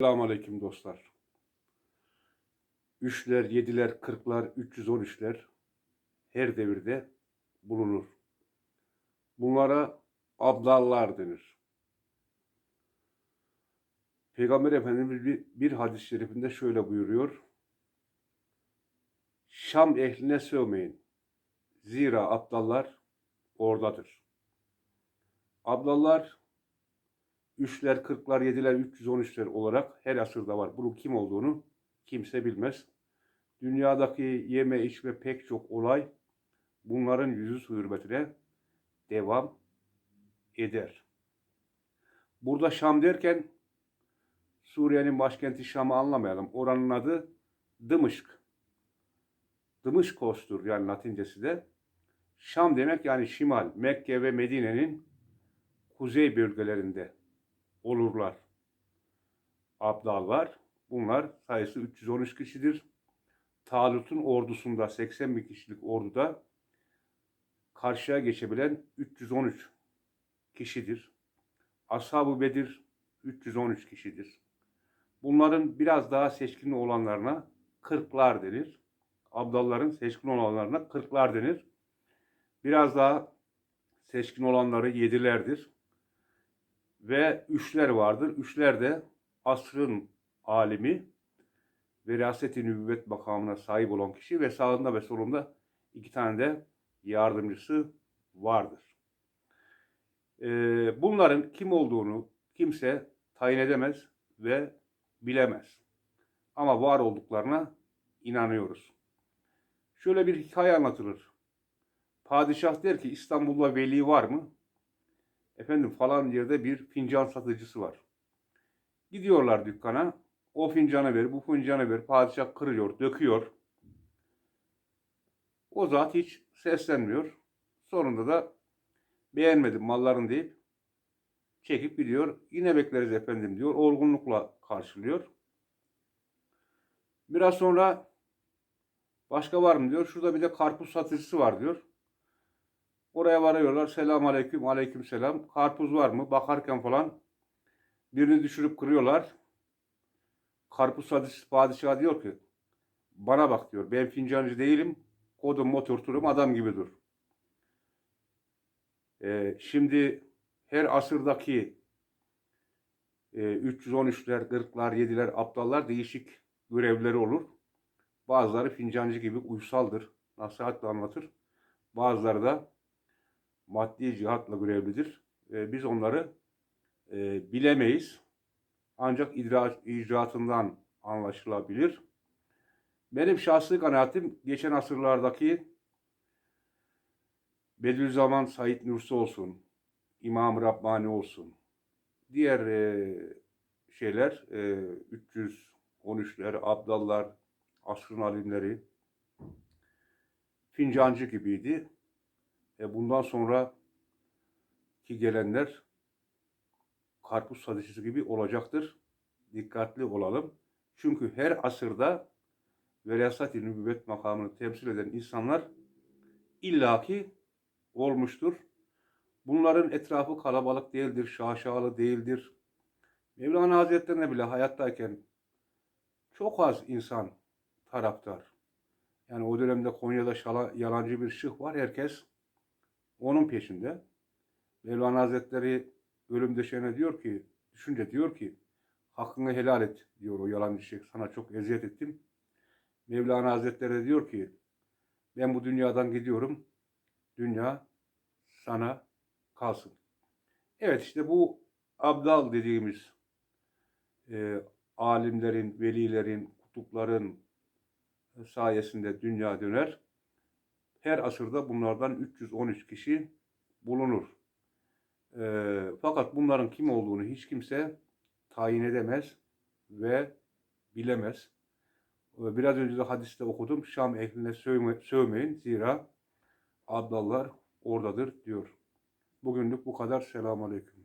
Selamünaleyküm dostlar. Üçler, yediler, kırklar, 313'ler her devirde bulunur. Bunlara abdallar denir. Peygamber Efendimiz bir, bir hadis-i şerifinde şöyle buyuruyor. Şam ehline sövmeyin. Zira abdallar oradadır. Abdallar üçler, kırklar, yediler, 313'ler olarak her asırda var. Bunun kim olduğunu kimse bilmez. Dünyadaki yeme içme pek çok olay bunların yüzü hürmetine devam eder. Burada Şam derken Suriye'nin başkenti Şam'ı anlamayalım. Oranın adı Dımışk. Dımışkos'tur yani Latincesi de. Şam demek yani şimal, Mekke ve Medine'nin kuzey bölgelerinde olurlar. Abdallar. Bunlar sayısı 313 kişidir. Talut'un ordusunda 80 bin kişilik orduda karşıya geçebilen 313 kişidir. Ashab-ı Bedir 313 kişidir. Bunların biraz daha seçkin olanlarına kırklar denir. Abdalların seçkin olanlarına kırklar denir. Biraz daha seçkin olanları yedilerdir ve üçler vardır. Üçler de asrın alimi, veraseti nübüvvet makamına sahip olan kişi ve sağında ve solunda iki tane de yardımcısı vardır. Ee, bunların kim olduğunu kimse tayin edemez ve bilemez. Ama var olduklarına inanıyoruz. Şöyle bir hikaye anlatılır. Padişah der ki İstanbul'da veli var mı? Efendim falan yerde bir fincan satıcısı var. Gidiyorlar dükkana. O fincanı ver, bu fincanı ver. Padişah kırıyor, döküyor. O zat hiç seslenmiyor. Sonunda da beğenmedim malların deyip çekip gidiyor. Yine bekleriz efendim diyor. Olgunlukla karşılıyor. Biraz sonra başka var mı diyor. Şurada bir de karpuz satıcısı var diyor. Oraya varıyorlar. Selam aleyküm, aleyküm selam. Karpuz var mı? Bakarken falan birini düşürüp kırıyorlar. Karpuz satıcısı padişah diyor ki bana bak diyor. Ben fincancı değilim. Kodum oturturum adam gibi dur. Ee, şimdi her asırdaki e, 313'ler, 40'lar, 7'ler, aptallar değişik görevleri olur. Bazıları fincancı gibi uysaldır. Nasihatle anlatır. Bazıları da maddi cihatla görevlidir. E, biz onları e, bilemeyiz. Ancak idra, icraatından anlaşılabilir. Benim şahsi kanaatim geçen asırlardaki Bediüzzaman Said Nursi olsun, İmam Rabbani olsun, diğer e, şeyler, e, 313'ler, Abdallar, asrın alimleri, fincancı gibiydi. E bundan sonra ki gelenler karpuz satıcısı gibi olacaktır. Dikkatli olalım. Çünkü her asırda verasat-i nübüvvet makamını temsil eden insanlar illaki olmuştur. Bunların etrafı kalabalık değildir, şaşalı değildir. Mevlana Hazretlerine bile hayattayken çok az insan taraftar. Yani o dönemde Konya'da şala, yalancı bir şıh var. Herkes onun peşinde. Mevlana Hazretleri ölüm döşeğine diyor ki, düşünce diyor ki, hakkını helal et diyor o yalancı şeyh. Sana çok eziyet ettim. Mevlana Hazretleri diyor ki, ben bu dünyadan gidiyorum. Dünya sana kalsın. Evet işte bu abdal dediğimiz e, alimlerin, velilerin, kutupların sayesinde dünya döner. Her asırda bunlardan 313 kişi bulunur. E, fakat bunların kim olduğunu hiç kimse tayin edemez ve bilemez. E, biraz önce de hadiste okudum. Şam ehline sövme, sövmeyin zira abdallar oradadır diyor. Bugünlük bu kadar. Selamun Aleyküm.